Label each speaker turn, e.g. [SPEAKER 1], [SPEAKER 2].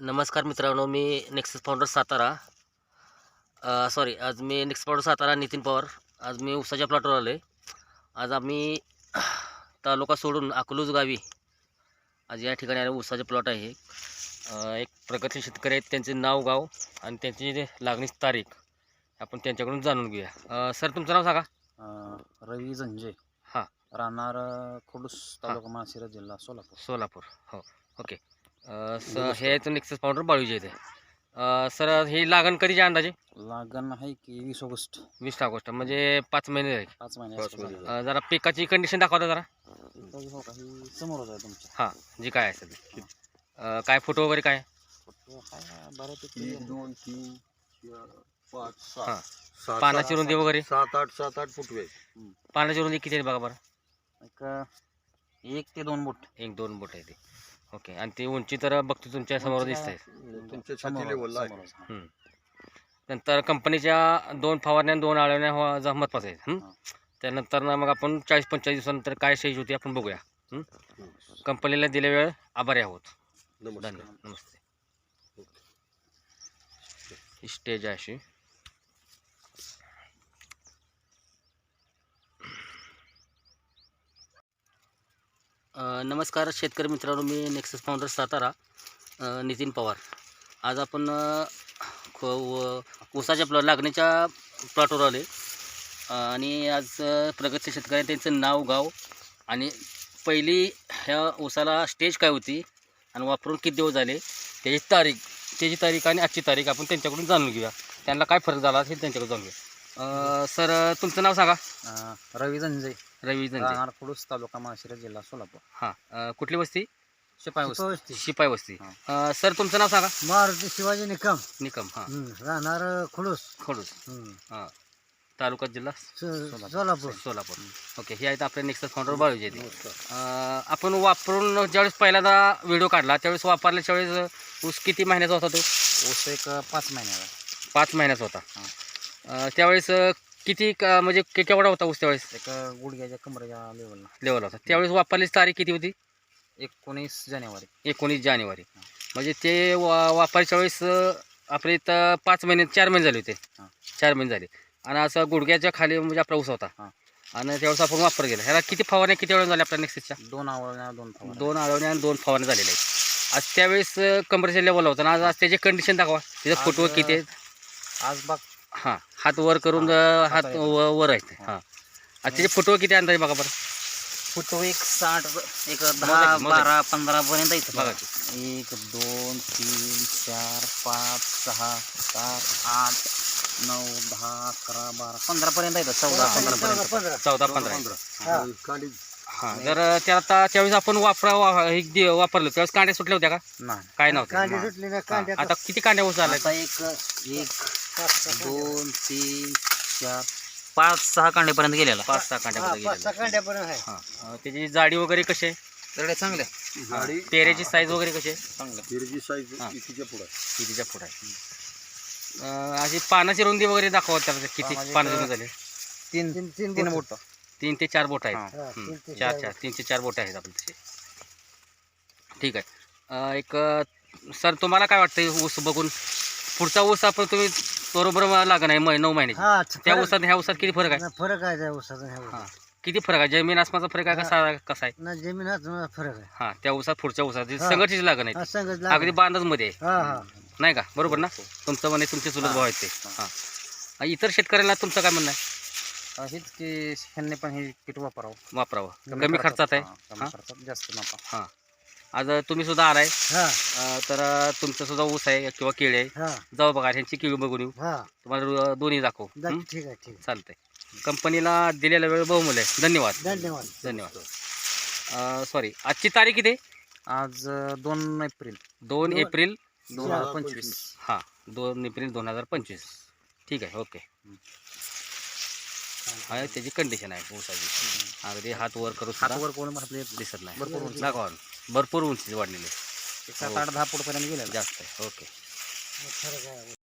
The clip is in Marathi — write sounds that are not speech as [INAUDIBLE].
[SPEAKER 1] नमस्कार मित्रांनो मी नेक्सस फाउंडर सातारा. सॉरी आज मी नेक्स्ट फाउंडर सातारा नितीन पवार. आज मी उसाच्या प्लॉटवर आलो आहे आज आम्ही [CLEARS THROAT] तालुका सोडून अकलूज गावी आज या ठिकाणी आलो उसाचे प्लॉट आहे एक प्रगतशील शेतकरी आहेत त्यांचे नाव गाव आणि त्यांची जे लागणीची तारीख आपण त्यांच्याकडून जाणून घेऊया. सर तुमचं नाव सांगा.
[SPEAKER 2] रवी झंजे
[SPEAKER 1] हां.
[SPEAKER 2] राहणार खडूस तालुका माळशिरस जिल्हा सोलापूर.
[SPEAKER 1] सोलापूर. हो. ओके. अ, स हे आहेत नेक्सस फाउंडर बाळूजी इथे. सर ही लागण कधीची अंदाजे?
[SPEAKER 2] लागण आहे की वीस ऑगस्ट.
[SPEAKER 1] वीस ऑगस्ट म्हणजे पाच महिने झाले.
[SPEAKER 2] पाच महिने
[SPEAKER 3] पाच
[SPEAKER 2] असतो
[SPEAKER 3] महिने.
[SPEAKER 1] अ, जरा पिकाची कंडिशन दाखवता जरा.
[SPEAKER 2] हो का ही समोरच आहे तुमच्या
[SPEAKER 1] हां जी काय असेल ती. अ, काय फोटो वगैरे काय?
[SPEAKER 2] फोटो आहे बऱ्यापैकी
[SPEAKER 3] एक दोन तीन चार पाच
[SPEAKER 1] हां.
[SPEAKER 3] सात
[SPEAKER 1] पानाची रुंदी वगैरे?
[SPEAKER 3] सात आठ सात आठ फुटवे
[SPEAKER 1] पानाची रुंदी किती आहे बघा बरं.
[SPEAKER 2] एक एक ते दोन बोट.
[SPEAKER 1] एक दोन बोट आहे ते. ओके. आणि ती उंची तर बघतो
[SPEAKER 2] तुमच्यासमोर
[SPEAKER 1] दिसत. आहे
[SPEAKER 3] तुमच्या छाती
[SPEAKER 2] समोर-
[SPEAKER 3] लेवलला आहे.
[SPEAKER 2] समोरच, हां.
[SPEAKER 1] नंतर कंपनीच्या दोन फवारण्या आणि दोन आळवण्या हो- जा महत्वाचं आहे हं?
[SPEAKER 2] हां.
[SPEAKER 1] त्यानंतर ना मग आपण चाळीस पंचेचाळीस दिवसानंतर काय स्टेज होती आपण बघूया. हं? कंपनीला दिल्या वेळ आभारी आहोत.
[SPEAKER 3] नमस्कार.
[SPEAKER 1] धन्यवाद. नमस्ते. ही स्टेज आहे अशी. नमस्कार शेतकरी मित्रांनो मी नेक्सस फाउंडर सातारा नितीन पवार. आज आपण ख- व- ऊसाच्या प्लॉट लागण्याच्या प्लॉटवर आले आणि आज प्रगतशील शेतकऱ्यांनी त्यांचं नाव गाव आणि पहिली ह्या ऊसाला स्टेज काय होती आणि वापरून किती दिवस झाले त्याची तारीख त्याची तारीख आणि आजची तारीख आपण त्यांच्याकडून जाणून घेऊया. त्यांना काय फरक झाला हे त्यांच्याकडून जाणून घेऊया. सर तुमचं नाव सांगा.
[SPEAKER 2] रवी संजय
[SPEAKER 1] रवी जंजे
[SPEAKER 2] राहणार खडूस तालुका माळशिरस जिल्हा सोलापूर.
[SPEAKER 1] हां अ, कुठली वस्ती?
[SPEAKER 2] शिपाई वस्ती.
[SPEAKER 1] शिपाई वस्ती.
[SPEAKER 2] हां.
[SPEAKER 1] अ, सर तुमचं नाव सांगा.
[SPEAKER 4] मारुती शिवाजी निकम.
[SPEAKER 1] निकम हां.
[SPEAKER 4] राहणार खुडूस.
[SPEAKER 1] खडूस. हां. तालुका जिल्हा
[SPEAKER 4] सो- सोलापूर.
[SPEAKER 1] सोलापूर. ओके हे आहेत आपले नेक्स्ट फाउंडर बाळूजी आहेत. अ, आपण वापरून ज्यावेळेस पहिल्यांदा व्हिडिओ काढला त्यावेळेस वापरल्याच्या वेळेस ऊस किती महिन्याचा होता तो?
[SPEAKER 2] ऊस एक पाच महिन्याला
[SPEAKER 1] पाच महिन्याचा होता.
[SPEAKER 2] हां.
[SPEAKER 1] अ, त्यावेळेस अ, किती क- म्हणजे के- केवढा होता ऊस त्यावेळेस?
[SPEAKER 2] एक गुडघ्याच्या कमरेच्या लेवलला.
[SPEAKER 1] लेवल होता. त्यावेळेस वापरल्याची तारीख किती होती?
[SPEAKER 2] एकोणीस जानेवारी.
[SPEAKER 1] एकोणीस जानेवारी. म्हणजे ते वा वापरायच्या वेळेस अ, आपल्या इथं पाच महिने चार महिने झाले होते.
[SPEAKER 2] हां.
[SPEAKER 1] चार महिने झाले. आणि असं गुडघ्याच्या खाली म्हणजे आपला ऊस होता.
[SPEAKER 2] हां.
[SPEAKER 1] आणि त्यावेळेस आपण वापर केला. ह्याला किती फवारण्या किती वेळ झाल्या आपल्या नेक्स्टच्या
[SPEAKER 2] दोन आवळण्या दोन फवारण्या.
[SPEAKER 1] दोन आळवण्या आणि दोन फवारण्या झालेल्या आहेत. आज त्यावेळेस अ, कमरेच्या लेवल होता. आणि आज आज त्याची कंडिशन दाखवा. त्याचा
[SPEAKER 2] आज,
[SPEAKER 1] फोटो किती आहेत
[SPEAKER 2] आज बाग
[SPEAKER 1] हात वर करून हात. व- वर आहेत.
[SPEAKER 2] हां.
[SPEAKER 1] हां त्याचे फोटो किती अंदाजे बघा बरं.
[SPEAKER 2] फुटो एक साठ एक दहा
[SPEAKER 1] मोजायचे.
[SPEAKER 2] बारा पंधरा पर्यंत येतं
[SPEAKER 1] बघा.
[SPEAKER 2] एक दोन तीन चार पाच सहा सात आठ नऊ दहा अकरा बारा पंधरा पर्यंत येतं चौदा पंधरा पर्यंत.
[SPEAKER 4] पंधरा.
[SPEAKER 1] चौदा पंधरा. आहेत.
[SPEAKER 3] कांडी
[SPEAKER 1] हां जर त्या आता त्यावेळेस आपण वापरा वा- हे दि- वापरलं त्यावेळेस कांड्या सुटल्या होत्या का?
[SPEAKER 2] नाही.
[SPEAKER 1] काय नव्हतं
[SPEAKER 4] कांदे. सुटले ना
[SPEAKER 1] हां,
[SPEAKER 4] कांद्यात
[SPEAKER 1] आता किती कांड्या ऊस झाल्या
[SPEAKER 2] आता एक एक दोन तीन चार. पाच सहा कांडेपर्यंत गेलेला
[SPEAKER 1] पाच सहा कांड्या मध्ये.
[SPEAKER 4] कांड्यापर्यंत आहे.
[SPEAKER 1] हां. अं, त्याची जाडी वगैरे कशी आहे?
[SPEAKER 2] तर चांगले
[SPEAKER 3] गाडी
[SPEAKER 1] पेऱ्याची साईज वगैरे कशी आहे?
[SPEAKER 2] चांगले
[SPEAKER 3] हिरजी साईज
[SPEAKER 1] हां.
[SPEAKER 3] कितीच्या पुढे
[SPEAKER 1] कितीच्या पुढे आहे? अं, अशी पानाची रुंदी वगैरे दाखवा त्याला किती
[SPEAKER 2] पानाची
[SPEAKER 1] रुंदी झाली.
[SPEAKER 2] तीन
[SPEAKER 4] तीन तीन
[SPEAKER 2] तीन
[SPEAKER 4] बोटं.
[SPEAKER 1] तीन ते चार बोट आहेत.
[SPEAKER 2] हां.
[SPEAKER 4] हा,
[SPEAKER 1] हं,
[SPEAKER 4] ते
[SPEAKER 1] चार
[SPEAKER 4] चार
[SPEAKER 1] तीन ते चार बोट आहेत आपले तसे. ठीक आहे. अं, एक अं, सर तुम्हाला काय वाटतं ऊस बघून? पुढचा ऊस आपण तुम्ही बरोबर लागण आहे म- नऊ महिन्याची
[SPEAKER 4] हा
[SPEAKER 1] त्या
[SPEAKER 4] फरक-
[SPEAKER 1] ऊसात ह्या ऊसात किती फरक आहे?
[SPEAKER 4] ना, फरक आहे त्या ऊसाचा ह्या
[SPEAKER 1] हां
[SPEAKER 4] ऊसात.
[SPEAKER 1] किती फरक आहे? जमीन आसमानचा फरक आहे कसा कसा आहे?
[SPEAKER 4] ना जमिनात फरक आहे.
[SPEAKER 1] हां त्या ऊसात पुढच्या ऊसात
[SPEAKER 4] हां.
[SPEAKER 1] संघर्षीच लागण
[SPEAKER 4] हा
[SPEAKER 1] आहे
[SPEAKER 4] संगत
[SPEAKER 1] अगदी
[SPEAKER 4] लागला.
[SPEAKER 1] बांधच मध्ये आहे.
[SPEAKER 4] हा हा.
[SPEAKER 1] नाही का? बरोबर ना? तुमचं म्हणे तुमचे चुलत भाऊ आहेत ते हां. इतर शेतकऱ्यांना तुमचं काय म्हणणं आहे?
[SPEAKER 2] हेच की ह्यांनी पण हे किट वापरावं.
[SPEAKER 1] वापरावं. कमी खर्चात आहे?
[SPEAKER 2] हां, कमी
[SPEAKER 1] हां?
[SPEAKER 2] खर्चात जास्त नफा.
[SPEAKER 1] हां. आज तुम्ही सुद्धा आलाय.
[SPEAKER 4] हा.
[SPEAKER 1] अं, तर तुमचं सुद्धा ऊस आहे किंवा केळी आहे.
[SPEAKER 4] हा.
[SPEAKER 1] जाऊ बघा ह्यांची केळी बघून येऊ.
[SPEAKER 4] हा.
[SPEAKER 1] तुम्हाला रु- दोन्ही दाखवू. हं?
[SPEAKER 4] ठीक आहे ठीक आहे.
[SPEAKER 1] चालतंय. कंपनीला दिलेला वेळ बहुमूल्य आहे. धन्यवाद.
[SPEAKER 4] धन्यवाद.
[SPEAKER 1] धन्यवाद. सॉरी आजची तारीख किती?
[SPEAKER 2] आज अं, दोन एप्रिल.
[SPEAKER 1] दोन
[SPEAKER 4] दोन-
[SPEAKER 1] एप्रिल
[SPEAKER 2] दोन हजार पंचवीस.
[SPEAKER 1] हां. दोन एप्रिल दोन हजार पंचवीस. ठीक आहे ओके. हा त्याची कंडिशन आहे ऊसाची. अगदी हात वर करून
[SPEAKER 2] हात
[SPEAKER 1] सुद्धा
[SPEAKER 2] वर कोण आपले
[SPEAKER 1] दिसत नाही.
[SPEAKER 2] भरपूर उंची.
[SPEAKER 1] दाखवा भरपूर उंची वाढलेली आहे.
[SPEAKER 2] एक सात आठ दहा फूट पर्यंत गेलेला.
[SPEAKER 1] जास्त आहे. ओके.
[SPEAKER 4] आहे